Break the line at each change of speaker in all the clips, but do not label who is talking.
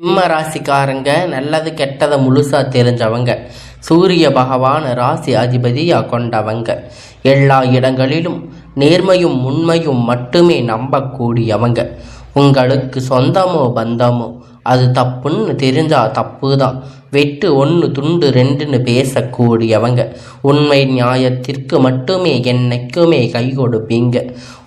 சிம்ம ராசிக்காரங்க நல்லது கெட்டதை முழுசா தெரிஞ்சவங்க. சூரிய பகவான் ராசி அதிபதியா கொண்டவங்க. எல்லா இடங்களிலும் நேர்மையும் உண்மையும் மட்டுமே நம்பக்கூடியவங்க. உங்களுக்கு சொந்தமோ பந்தமோ அது தப்புன்னு தெரிஞ்சா தப்பு தான் வெட்டு ஒன்று துண்டு ரெண்டுன்னு பேசக்கூடியவங்க. உண்மை நியாயத்திற்கு மட்டுமே என்னைக்குமே கை கொடுப்பீங்க.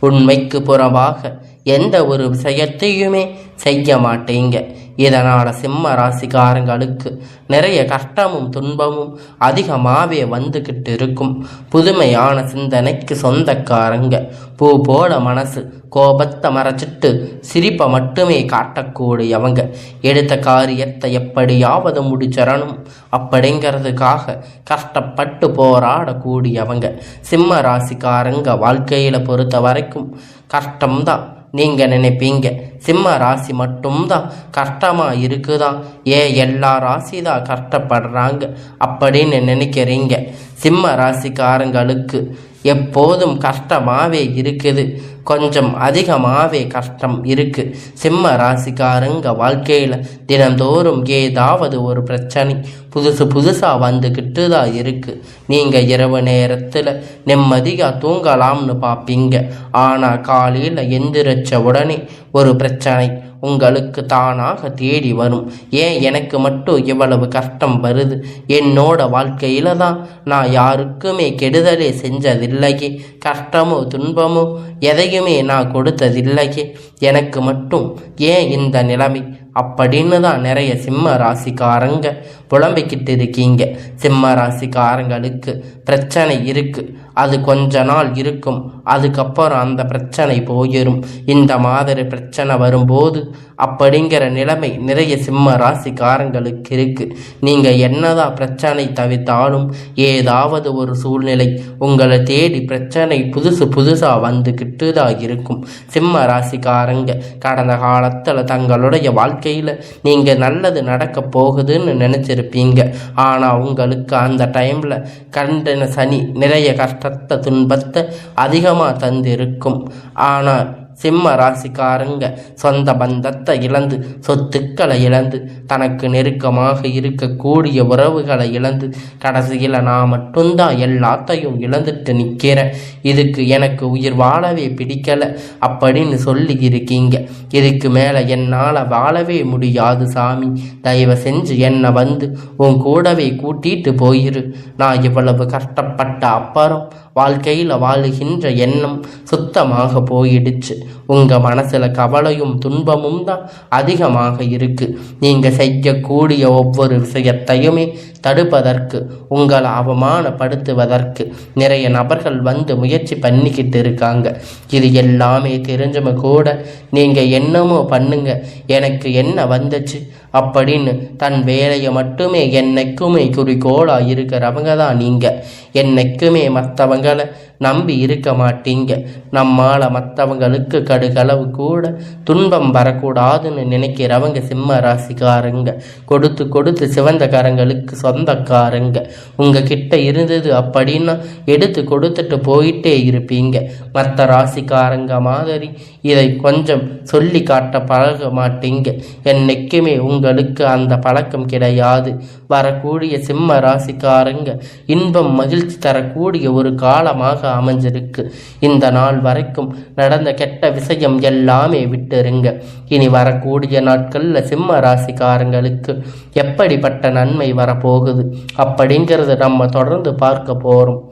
உண்மைக்கு புறவாக எந்த ஒரு விஷயத்தையுமே செய்ய மாட்டீங்க. இதனால் சிம்ம ராசிக்காரங்களுக்கு நிறைய கஷ்டமும் துன்பமும் அதிகமாகவே வந்துக்கிட்டு இருக்கும். புதுமையான சிந்தனைக்கு சொந்தக்காரங்க. பூ போல மனசு கோபத்தை மறைச்சிட்டு சிரிப்பை மட்டுமே காட்டக்கூடியவங்க. எடுத்த காரியத்தை எப்படியாவது முடிச்சிடணும். அப்படிங்கிறதுக்காக கஷ்டப்பட்டு போராடக்கூடியவங்க. சிம்ம ராசிக்காரங்க வாழ்க்கையில் பொறுத்த வரைக்கும் கஷ்டம்தான். நீங்கள் நினைப்பீங்க. சிம்ம ராசி மட்டும்தான் கஷ்டமாக இருக்குதா? ஏன் எல்லா ராசி தான் கஷ்டப்படுறாங்க. அப்படின்னு நினைக்கிறீங்க. சிம்ம ராசிக்காரங்களுக்கு எப்போதும் கஷ்டமாகவே இருக்குது. கொஞ்சம் அதிகமாகவே கஷ்டம் இருக்கு. சிம்ம ராசிக்காரங்க வாழ்க்கையில் தினந்தோறும் ஏதாவது ஒரு பிரச்சனை புதுசு புதுசாக வந்துக்கிட்டு தான் இருக்கு. நீங்கள் இரவு நேரத்தில் நிம்மதியாக தூங்கலாம்னு பார்ப்பீங்க ஆனால் காலையில் எந்திரிச்ச உடனே ஒரு பிரச்சனை உங்களுக்கு தானாக தேடி வரும். ஏன் எனக்கு மட்டும் இவ்வளவு கஷ்டம் வருது? என்னோட வாழ்க்கையில தான் நான் யாருக்குமே கெடுதலே செஞ்சதில்லையே. கஷ்டமோ துன்பமோ எதையுமே நான் கொடுத்ததில்லையே. எனக்கு மட்டும் ஏன் இந்த நிலைமை? அப்படின்னு தான் நிறைய சிம்ம ராசிக்காரங்க புலம்பிக்கிட்டு இருக்கீங்க. சிம்ம ராசிக்காரங்களுக்கு பிரச்சனை இருக்கு. அது கொஞ்ச நாள் இருக்கும். அதுக்கப்புறம் அந்த பிரச்சனை போயிடும் இந்த மாதிரி பிரச்சனை வரும்போது அப்படிங்கிற நிலைமை நிறைய சிம்ம ராசிக்காரங்களுக்கு இருக்கு. நீங்க என்னதான் பிரச்சனை தவிர்த்தாலும் ஏதாவது ஒரு சூழ்நிலை உங்களை தேடி பிரச்சனை புதுசு புதுசா வந்துக்கிட்டு தான் இருக்கும். சிம்ம ராசிக்காரங்க கடந்த காலத்துல தங்களுடைய வாழ்க்கையில நீங்க நல்லது நடக்க போகுதுன்னு நினைச்சிருப்பீங்க. ஆனா உங்களுக்கு அந்த டைம்ல கண்டன சனி நிறைய கஷ்டத்தை துன்பத்தை அதிகமாக தந்திருக்கும். ஆனால் சிம்ம ராசிக்காரங்க. சொந்த பந்தத்தை இழந்து சொத்துக்களை இழந்து தனக்கு நெருக்கமாக இருக்கக்கூடிய உறவுகளை இழந்து கடைசியில் நான் மட்டும்தான் எல்லாத்தையும் இழந்துட்டு நிற்கிறேன் இதுக்கு எனக்கு உயிர் வாழவே பிடிக்கலை அப்படின்னு சொல்லி இருக்கீங்க. இதுக்கு மேலே என்னால் வாழவே முடியாது சாமி. தயவு செஞ்சு என்னை வந்து உன் கூடவே கூட்டிட்டு போயிரு. நான் இவ்வளவு கஷ்டப்பட்ட அப்புறம் வாழ்க்கையில் வாழுகின்ற எண்ணம் சுத்தமாக போயிடுச்சு. உங்கள் மனசில் கவலையும் துன்பமும் தான் அதிகமாக இருக்குது நீங்கள் செய்யக்கூடிய ஒவ்வொரு விஷயத்தையுமே தடுப்பதற்கு உங்களை அவமானப்படுத்துவதற்கு நிறைய நபர்கள் வந்து முயற்சி பண்ணிக்கிட்டு இருக்காங்க. இது எல்லாமே தெரிஞ்சவங்க கூட நீங்கள் என்னமோ பண்ணுங்க எனக்கு என்ன வந்துச்சு அப்படின்னு தன் வேலையை மட்டுமே என்னைக்குமே குறிக்கோளாக இருக்கிறவங்க தான் நீங்கள் என்னைக்குமே மற்றவங்களை நம்பி இருக்க மாட்டீங்க. நம்மால் மற்றவங்களுக்கு கடுகளவு கூட துன்பம் வரக்கூடாதுன்னு நினைக்கிறவங்க சிம்ம ராசிக்காரங்க. கொடுத்து கொடுத்து சிவந்தக்காரங்களுக்கு சொந்தக்காரங்க சொந்தக்காரங்க. உங்ககிட்ட இருந்தது அப்படின்னா எடுத்து கொடுத்துட்டு போயிட்டே இருப்பீங்க. மற்ற ராசிக்காரங்க மாதிரி இதை கொஞ்சம் சொல்லி காட்ட பழக மாட்டீங்க. என்னைக்குமே உங்களுக்கு அந்த பழக்கம் கிடையாது. வரக்கூடிய சிம்ம ராசிக்காரங்க இன்பம் மகிழ்ச்சி தரக்கூடிய ஒரு காலமாக அமைஞ்சிருக்கு. இந்த நாள் வரைக்கும் நடந்த கெட்ட விஷயம் எல்லாமே விட்டுருங்க. இனி வரக்கூடிய நாட்களில் சிம்ம ராசிக்காரங்களுக்கு எப்படிப்பட்ட நன்மை வரப்போகுது? அப்படிங்கிறது நம்ம தொடர்ந்து பார்க்க போகிறோம்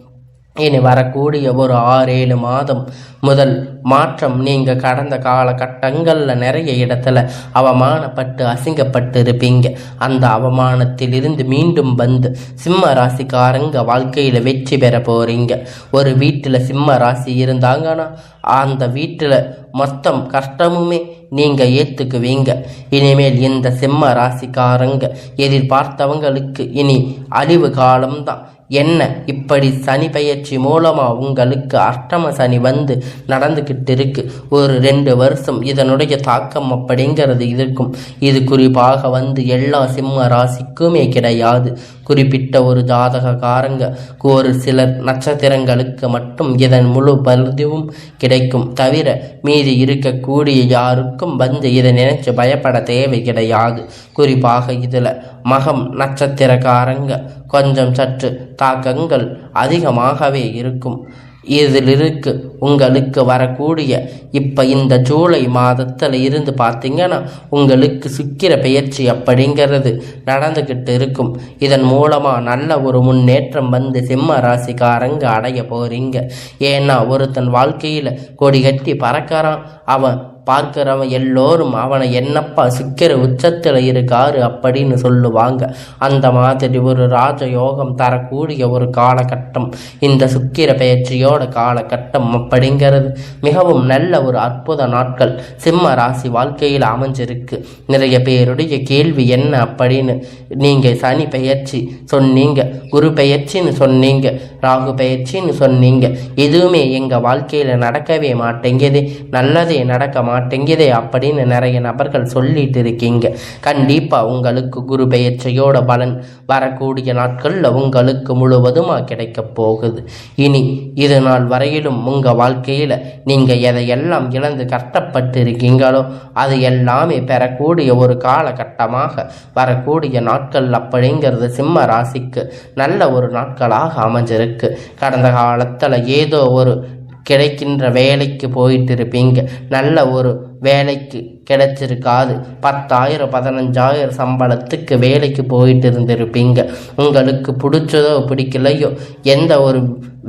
இனி வரக்கூடிய ஒரு ஆறு ஏழு மாதம் முதல் மாற்றம் நீங்கள் கடந்த காலகட்டங்களில் நிறைய இடத்துல அவமானப்பட்டு அசிங்கப்பட்டு இருப்பீங்க அந்த அவமானத்திலிருந்து மீண்டும் வந்து சிம்ம ராசிக்காரங்க வாழ்க்கையில் வெற்றி பெற போகிறீங்க ஒரு வீட்டில் சிம்ம ராசி இருந்தாங்கன்னா அந்த வீட்டில் மொத்தம் கஷ்டமுமே நீங்கள் ஏற்றுக்குவீங்க இனிமேல் இந்த சிம்ம ராசிக்காரங்க எதிர்பார்த்தவங்களுக்கு இனி அழிவு காலம்தான். என்ன? இப்படி சனி பயிற்சி மூலமாக உங்களுக்கு அஷ்டம சனி வந்து நடந்துக்கிட்டு இருக்கு ஒரு ரெண்டு வருஷம் இதனுடைய தாக்கம் அப்படிங்கிறது இருக்கும். இது குறிப்பாக வந்து எல்லா சிம்ம ராசிக்குமே கிடையாது. குறிப்பிட்ட ஒரு ஜாதகக்காரங்க ஒரு சிலர் நட்சத்திரங்களுக்கு மட்டும் இதன் முழு பதிவும் கிடைக்கும். தவிர மீதி இருக்கக்கூடிய யாருக்கும் வந்து இதை நினைச்சு பயப்பட தேவை கிடையாது. குறிப்பாக இதில் மகம் நட்சத்திரக்காரங்க கொஞ்சம் சற்று தாக்கங்கள் அதிகமாகவே இருக்கும். இதிலிருக்கு உங்களுக்கு வரக்கூடிய இப்போ இந்த ஜூலை மாதத்தில் இருந்து பார்த்தீங்கன்னா உங்களுக்கு சுக்கிர பெயர்ச்சி அப்படிங்கிறது நடந்துக்கிட்டு இருக்கும். இதன் மூலமாக நல்ல ஒரு முன்னேற்றம் வந்து சிம்ம ராசிக்காரங்க அடைய போகிறீங்க ஏன்னா ஒருத்தன் வாழ்க்கையில் கொடி கட்டி பறக்கிறான். அவன் பார்க்குறவன் எல்லோரும் அவனை என்னப்பா சிக்கிற உச்சத்தில் இருக்காரு அப்படின்னு சொல்லுவாங்க. அந்த மாதிரி ஒரு ராஜ யோகம் தரக்கூடிய ஒரு காலகட்டம் இந்த சுக்கிர பயிற்சியோட காலகட்டம் அப்படிங்கிறது மிகவும் நல்ல ஒரு அற்புத நாட்கள். சிம்ம ராசி வாழ்க்கையில் அமைஞ்சிருக்கு. நிறைய பேருடைய கேள்வி என்ன அப்படின்னு நீங்கள் சனி பெயர்ச்சி சொன்னீங்க குரு பெயர்ச்சின்னு சொன்னீங்க ராகு பெயர்ச்சின்னு சொன்னீங்க. எதுவுமே எங்கள் வாழ்க்கையில் நடக்கவே மாட்டேங்குது. நல்லதே நடக்க மாட்டேங்குது. அப்படின்னு நிறைய நபர்கள் சொல்லிட்டு இருக்கீங்க. கண்டிப்பாக உங்களுக்கு குரு பெயர்ச்சியோட பலன் வரக்கூடிய நாட்களில் உங்களுக்கு முழுவதுமாக கிடைக்க போகுது. இனி இது நாள் வரையிலும் உங்கள் வாழ்க்கையில் நீங்கள் எதையெல்லாம் இழந்து கஷ்டப்பட்டு இருக்கீங்களோ அது எல்லாமே பெறக்கூடிய ஒரு காலகட்டமாக வரக்கூடிய நாட்கள் அப்படிங்கிறது சிம்ம ராசிக்கு நல்ல ஒரு நாட்களாக அமைஞ்சிருக்கு. கடந்த காலத்தில் ஏதோ ஒரு கிடைக்கின்ற வேலைக்கு போயிட்டு இருப்பீங்க நல்ல ஒரு வேலைக்கு கிடைச்சிருக்காது. பத்தாயிரம் பதினஞ்சாயிரம் சம்பளத்துக்கு வேலைக்கு போயிட்டு இருந்திருப்பீங்க உங்களுக்கு பிடிச்சதோ பிடிக்கலையோ எந்த ஒரு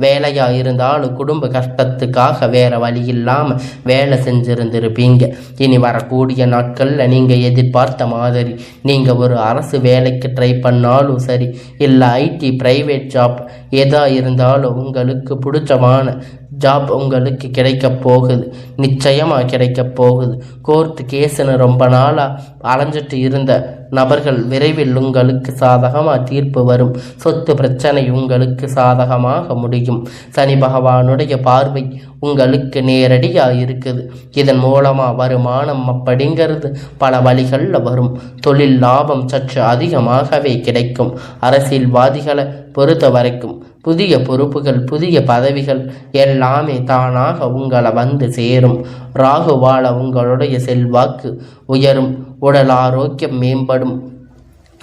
வேலையாக இருந்தாலும் குடும்ப கஷ்டத்துக்காக வேற வழி இல்லாமல் வேலை செஞ்சுருந்துருப்பீங்க. இனி வரக்கூடிய நாட்களில் நீங்கள் எதிர்பார்த்த மாதிரி நீங்கள் ஒரு அரசு வேலைக்கு ட்ரை பண்ணாலும் சரி இல்லை ஐடி ப்ரைவேட் ஜாப் எதாக இருந்தாலும் உங்களுக்கு பிடிச்சமான ஜாப் உங்களுக்கு கிடைக்க போகுது. நிச்சயமாக கிடைக்க போகுது. கோர்ட்டு கேஸுன்னு ரொம்ப நாளாக அலைஞ்சிட்டு இருந்த நபர்கள் விரைவில் உங்களுக்கு சாதகமாக தீர்ப்பு வரும். சொத்து பிரச்சனை உங்களுக்கு சாதகமாக முடியும். சனி பகவானுடைய பார்வை உங்களுக்கு நேரடியாக இருக்குது. இதன் மூலமாக வருமானம் அப்படிங்கிறது பல வழிகளில் வரும். தொழில் லாபம் சற்று அதிகமாகவே கிடைக்கும். அரசியல்வாதிகளை பொறுத்த வரைக்கும் புதிய பொறுப்புகள் புதிய பதவிகள் எல்லாமே தானாக உங்களை வந்து சேரும். ராகுவால உங்களுடைய செல்வாக்கு உயரும். உடல் ஆரோக்கியம் மேம்படும்.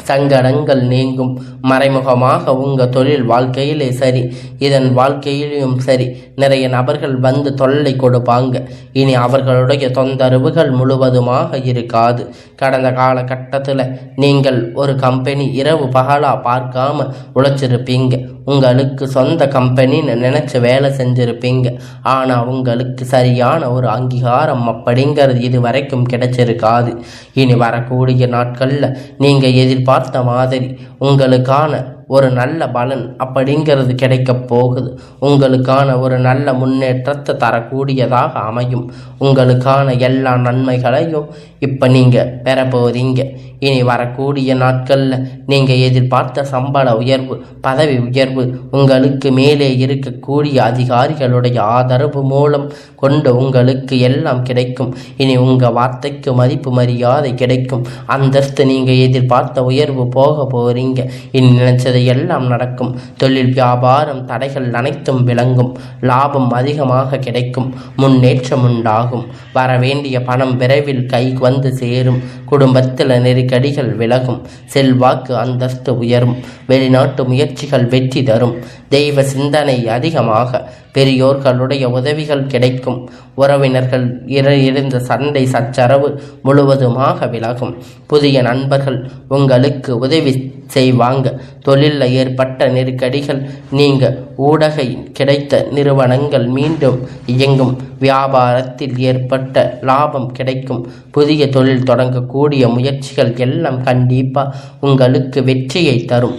சங்கடங்கள் நீங்கும். மறைமுகமாக உங்கள் தொழில் வாழ்க்கையிலே சரி இதன் வாழ்க்கையிலும் சரி. நிறைய நபர்கள் வந்து தொல்லை கொடுப்பாங்க. இனி அவர்களுடைய தொந்தரவுகள் முழுவதுமாக இருக்காது. கடந்த காலகட்டத்தில் நீங்கள் ஒரு கம்பெனி இரவு பகலாக பார்க்காம உழைச்சிருப்பீங்க. உங்களுக்கு சொந்த கம்பெனின்னு நினச்சி வேலை செஞ்சுருப்பீங்க. ஆனால் உங்களுக்கு சரியான ஒரு அங்கீகாரம் அப்படிங்கிறது இது வரைக்கும் கிடைச்சிருக்காது. இனி வரக்கூடிய நாட்களில் நீங்கள் எதிர்பார்த்த மாதிரி உங்களுக்கான ஒரு நல்ல பலன் அப்படிங்கிறது கிடைக்க போகுது. உங்களுக்கான ஒரு நல்ல முன்னேற்றத்தை தரக்கூடியதாக அமையும். உங்களுக்கான எல்லா நன்மைகளையும் இப்போ நீங்கள் பெற போகிறீங்க இனி வரக்கூடிய நாட்களில் நீங்கள் எதிர்பார்த்த சம்பள உயர்வு பதவி உயர்வு உங்களுக்கு மேலே இருக்கக்கூடிய அதிகாரிகளுடைய ஆதரவு மூலம் கொண்டு உங்களுக்கு எல்லாம் கிடைக்கும். இனி உங்கள் வார்த்தைக்கு மதிப்பு மரியாதை கிடைக்கும். அந்தஸ்து நீங்கள் எதிர்பார்த்த உயர்வு போக போகிறீங்க இனி நினச்சதை எல்லாம் நடக்கும். தொழில் வியாபாரம் தடைகள் அனைத்தும் விளங்கும். லாபம் அதிகமாக கிடைக்கும். முன்னேற்றம் உண்டாகும். வர வேண்டிய பணம் விரைவில் கை வந்து சேரும். குடும்பத்தில் நெருக்கடிகள் விலகும். செல்வாக்கு அந்தஸ்து உயரும். வெளிநாட்டு முயற்சிகள் வெற்றி தரும். தெய்வ சிந்தனை அதிகமாக. பெரியோர்களுடைய உதவிகள் கிடைக்கும். உறவினர்கள் இருந்த சண்டை சச்சரவு முழுவதுமாக விலகும். புதிய நண்பர்கள் உங்களுக்கு உதவி செய்வாங்க. தொழிலில் ஏற்பட்ட நெருக்கடிகள் நீங்கள் ஊடகை கிடைத்த நிறுவனங்கள் மீண்டும் இயங்கும். வியாபாரத்தில் ஏற்பட்ட லாபம் கிடைக்கும். புதிய தொழில் தொடங்கக்கூடிய முயற்சிகள் எல்லாம் கண்டிப்பாக உங்களுக்கு வெற்றியை தரும்.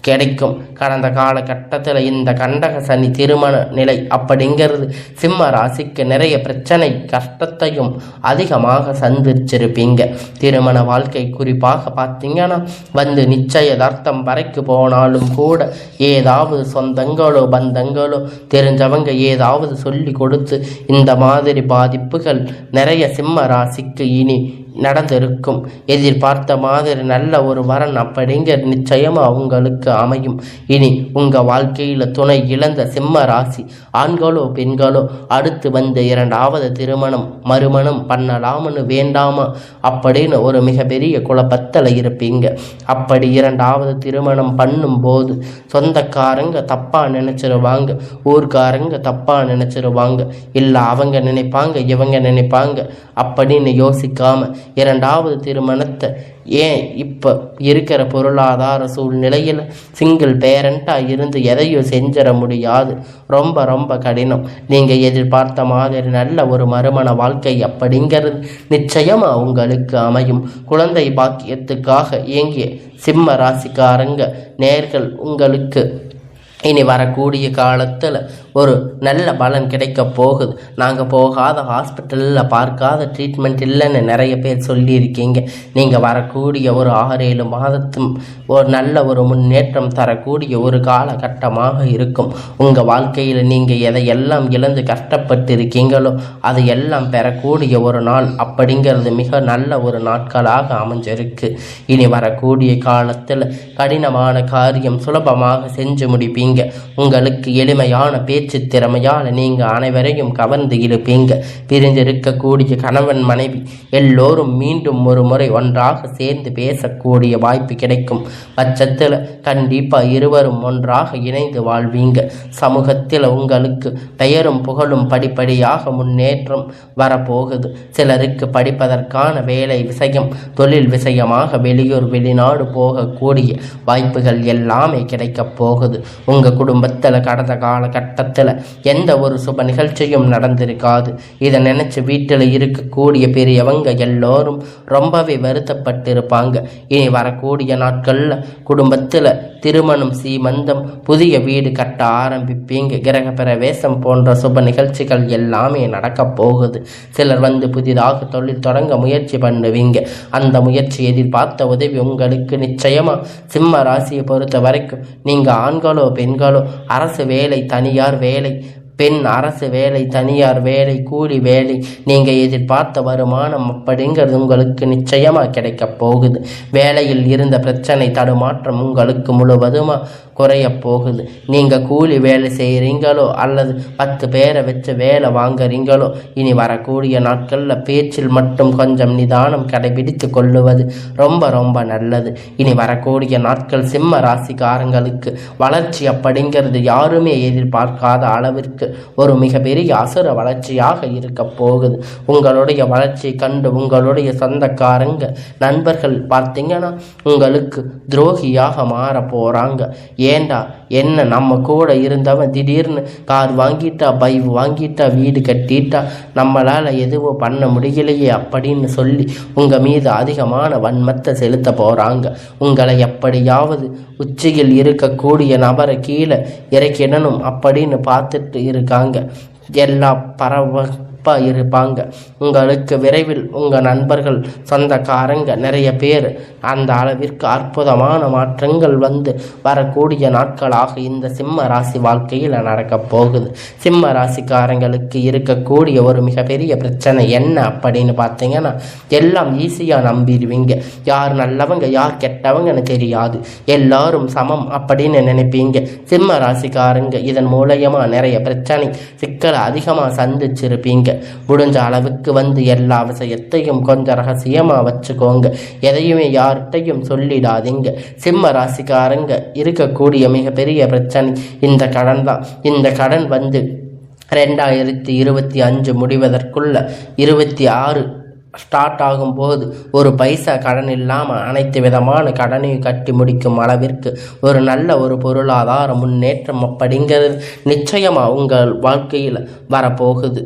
கிடைக்கும். கடந்த காலகட்டத்தில் இந்த கண்டக சனி திருமண நிலை அப்படிங்கிறது சிம்ம ராசிக்கு நிறைய பிரச்சனை கஷ்டத்தையும் அதிகமாக சந்திச்சிருப்பீங்க. திருமண வாழ்க்கை குறிப்பாக பார்த்தீங்கன்னா வந்து நிச்சயதார்த்தம் வரைக்கு போனாலும் கூட ஏதாவது சொந்தங்களோ பந்தங்களோ தெரிஞ்சவங்க ஏதாவது சொல்லி கொடுத்து இந்த மாதிரி பாதிப்புகள் நிறைய சிம்ம ராசிக்கு இனி நடந்திருக்கும். எதிர்பார்த்த மாதிரி நல்ல ஒரு வரன் அப்படிங்கிற நிச்சயமாக உங்களுக்கு அமையும். இனி உங்கள் வாழ்க்கையில் துணை இழந்த சிம்ம ராசி ஆண்களோ பெண்களோ அடுத்து வந்த இரண்டாவது திருமணம் மறுமணம் பண்ணலாம்னு வேண்டாமா? அப்படின்னு ஒரு மிகப்பெரிய குழப்பத்தில் இருப்பீங்க. அப்படி இரண்டாவது திருமணம் பண்ணும்போது சொந்தக்காரங்க தப்பாக நினச்சிருவாங்க ஊர்க்காரங்க தப்பாக நினச்சிருவாங்க. இல்லை அவங்க நினைப்பாங்க இவங்க நினைப்பாங்க அப்படின்னு யோசிக்காமல் இரண்டாவது திருமணத்தை ஏன் இப்போ இருக்கிற பொருளாதார சூழ்நிலையில் சிங்கிள் பேரண்ட்டாக இருந்து எதையும் செஞ்சிட முடியாது. ரொம்ப ரொம்ப கடினம். நீங்கள் எதிர்பார்த்த மாதிரி நல்ல ஒரு மறுமண வாழ்க்கை அப்படிங்கிறது நிச்சயமாக உங்களுக்கு அமையும். குழந்தை பாக்கியத்துக்காக இயங்கிய சிம்ம ராசிக்காரங்க நேர்கள் உங்களுக்கு இனி வரக்கூடிய காலத்தில் ஒரு நல்ல பலன் கிடைக்க போகுது. நாங்கள் போகாத ஹாஸ்பிட்டலில் பார்க்காத ட்ரீட்மெண்ட் இல்லைன்னு நிறைய பேர் சொல்லியிருக்கீங்க. நீங்கள் வரக்கூடிய ஒரு ஆறு ஏழு மாதத்தும் ஒரு நல்ல ஒரு முன்னேற்றம் தரக்கூடிய ஒரு காலகட்டமாக இருக்கும். உங்கள் வாழ்க்கையில் நீங்கள் எதையெல்லாம் இழந்து கஷ்டப்பட்டு இருக்கீங்களோ அது எல்லாம் பெறக்கூடிய ஒரு நாள் அப்படிங்கிறது மிக நல்ல ஒரு நாட்களாக அமைஞ்சிருக்கு. இனி வரக்கூடிய காலத்தில் கடினமான காரியம் சுலபமாக செஞ்சு முடிப்பீங்க. உங்களுக்கு எளிமையான பேச்சு திறமையால் நீங்கள் அனைவரையும் கவர்ந்து இருப்பீங்க பிரிந்திருக்கக்கூடிய கணவன் மனைவி எல்லோரும் மீண்டும் ஒரு முறை ஒன்றாக சேர்ந்து பேசக்கூடிய வாய்ப்பு கிடைக்கும். பட்சத்தில் கண்டிப்பாக இருவரும் ஒன்றாக இணைந்து வாழ்வீங்க. சமூகத்தில் உங்களுக்கு பெயரும் புகழும் படிப்படியாக முன்னேற்றம் வரப்போகுது. சிலருக்கு படிப்பதற்கான வேலை விஷயம் தொழில் விஷயமாக வெளியூர் வெளிநாடு போகக்கூடிய வாய்ப்புகள் எல்லாமே கிடைக்கப் போகுது. உங்கள் குடும்பத்தில் கடந்த காலகட்டத்தில் எந்த ஒரு சுப நிகழ்ச்சியும் நடந்திருக்காது. இதை நினச்சி வீட்டில் இருக்கக்கூடிய பெரியவங்க எல்லோரும் ரொம்பவே வருத்தப்பட்டிருப்பாங்க. இனி வரக்கூடிய நாட்களில் குடும்பத்தில் திருமணம் சீமந்தம் புதிய வீடு கட்ட ஆரம்பிப்பீங்க. கிரக பிரவேசம் போன்ற சுப நிகழ்ச்சிகள் எல்லாமே நடக்க போகுது. சிலர் வந்து புதிதாக தொழில் தொடங்க முயற்சி பண்ணுவீங்க. அந்த முயற்சி எதிர்பார்த்த உதவி உங்களுக்கு நிச்சயமாக சிம்ம ராசியை பொறுத்த வரைக்கும் நீங்கள் ஆண்களோ பெண் பெண்களோ அரசு வேலை தனியார் வேலை பெண் அரசு வேலை தனியார் வேலை கூலி வேலை நீங்கள் எதிர்பார்த்த வருமானம் அப்படிங்கிறது உங்களுக்கு நிச்சயமாக கிடைக்கப் போகுது. வேலையில் இருந்த பிரச்சனை தடுமாற்றம் உங்களுக்கு முழுவதுமாக குறைய போகுது. நீங்கள் கூலி வேலை செய்கிறீங்களோ அல்லது பத்து பேரை வச்சு வேலை வாங்குறீங்களோ இனி வரக்கூடிய நாட்களில் பேச்சில் மட்டும் கொஞ்சம் நிதானம் கடைபிடித்து கொள்ளுவது ரொம்ப ரொம்ப நல்லது. இனி வரக்கூடிய நாட்கள் சிம்ம ராசிக்காரங்களுக்கு வளர்ச்சி அப்படிங்கிறது யாருமே எதிர்பார்க்காத அளவிற்கு ஒரு மிகப்பெரிய அசுர வளர்ச்சியாக இருக்க போகுது. உங்களுடைய வளர்ச்சியை கண்டு உங்களுடைய சொந்தக்காரங்க நண்பர்கள் பார்த்தீங்கன்னா உங்களுக்கு துரோகியாக மாற போகிறாங்க ஏண்டா? என்ன நம்ம கூட இருந்தவன் திடீர்னு கார் வாங்கிட்டா பைக் வாங்கிட்டா வீடு கட்டிட்டா நம்மளால் எதுவும் பண்ண முடியலையே அப்படின்னு சொல்லி உங்கள் மீது அதிகமான வன்மத்தை செலுத்த போகிறாங்க உங்களை எப்படியாவது உச்சியில் இருக்கக்கூடிய நபரை கீழே இறக்கிடணும் அப்படின்னு பார்த்துட்டு இருக்காங்க. எல்லா பறவை சிறப்பாக இருப்பாங்க. உங்களுக்கு விரைவில் உங்கள் நண்பர்கள் சொந்தக்காரங்க நிறைய பேர். அந்த அளவிற்கு அற்புதமான மாற்றங்கள் வந்து வரக்கூடிய நாட்களாக இந்த சிம்ம ராசி வாழ்க்கையில் நடக்கப் போகுது. சிம்ம ராசிக்காரங்களுக்கு இருக்கக்கூடிய ஒரு மிகப்பெரிய பிரச்சனை என்ன அப்படின்னு பார்த்தீங்கன்னா எல்லாம் ஈஸியாக நம்பிடுவீங்க. யார் நல்லவங்க யார் கெட்டவங்கன்னு தெரியாது. எல்லாரும் சமம் அப்படின்னு நினைப்பீங்க. சிம்ம ராசிக்காரங்க இதன் மூலயமா நிறைய பிரச்சனை சிக்கலை அதிகமாக சந்திச்சிருப்பீங்க. முடிஞ்ச அளவுக்கு வந்து எல்லா விஷயத்தையும் கொஞ்சம் ரகசியமாக வச்சுக்கோங்க. எதையுமே யார்கிட்டையும் சொல்லிடாதீங்க. சிம்ம ராசிக்காரங்க இருக்கக்கூடிய மிகப்பெரிய பிரச்சனை இந்த கடன் தான். இந்த கடன் வந்து ரெண்டாயிரத்தி இருபத்தி அஞ்சு முடிவதற்குள்ள இருபத்தி ஆறு ஸ்டார்ட் ஆகும்போது ஒரு பைசா கடன் இல்லாமல் அனைத்து விதமான கடனையும் கட்டி முடிக்கும் அளவிற்கு ஒரு நல்ல ஒரு பொருளாதார முன்னேற்றம் அப்படிங்கிறது நிச்சயமாக உங்கள் வாழ்க்கையில் வரப்போகுது.